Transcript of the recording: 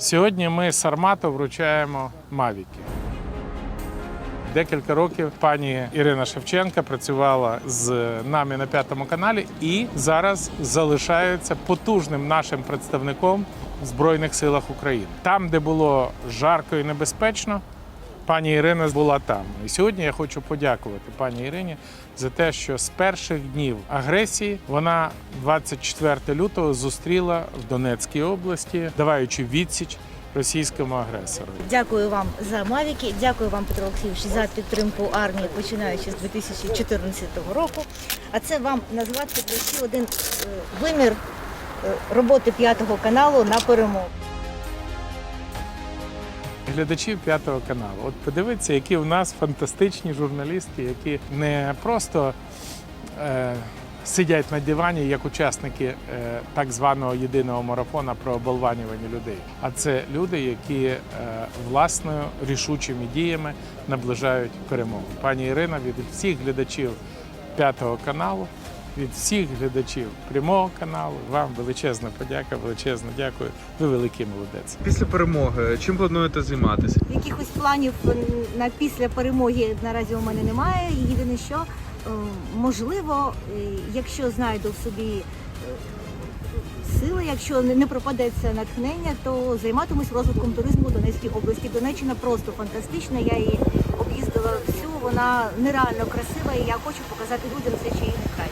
Сьогодні ми з Армату вручаємо мавіки. Декілька років пані Ірина Шевченка працювала з нами на п'ятому каналі і зараз залишається потужним нашим представником в Збройних силах України. Там, де було жарко і небезпечно, пані Ірина була там. І сьогодні я хочу подякувати пані Ірині за те, що з перших днів агресії вона 24 лютого зустріла в Донецькій області, даваючи відсіч російському агресору. Дякую вам за Мавіки. Дякую вам, Петро Олексійович, за підтримку армії, починаючи з 2014 року. А це вам назвати ще один е, вимір е, роботи п'ятого каналу на перемогу. Глядачів п'ятого каналу. От подивіться, які в нас фантастичні журналістки, які не просто е, сидять на дивані як учасники е, так званого єдиного марафона про оболванювання людей. А це люди, які е, власною рішучими діями наближають перемогу. Пані Ірина від всіх глядачів п'ятого каналу. Від всіх глядачів прямого каналу вам величезна подяка, величезна дякую. Ви великий молодець. Після перемоги чим плануєте займатися? Якихось планів на після перемоги наразі у мене немає. Єдине, що е, можливо, е, якщо знайду в собі е, сили, якщо не пропадеться натхнення, то займатимусь розвитком туризму у Донецькій області. Донеччина просто фантастична. Я її об'їздила всю. Вона нереально красива, і я хочу показати людям цей чарівний край.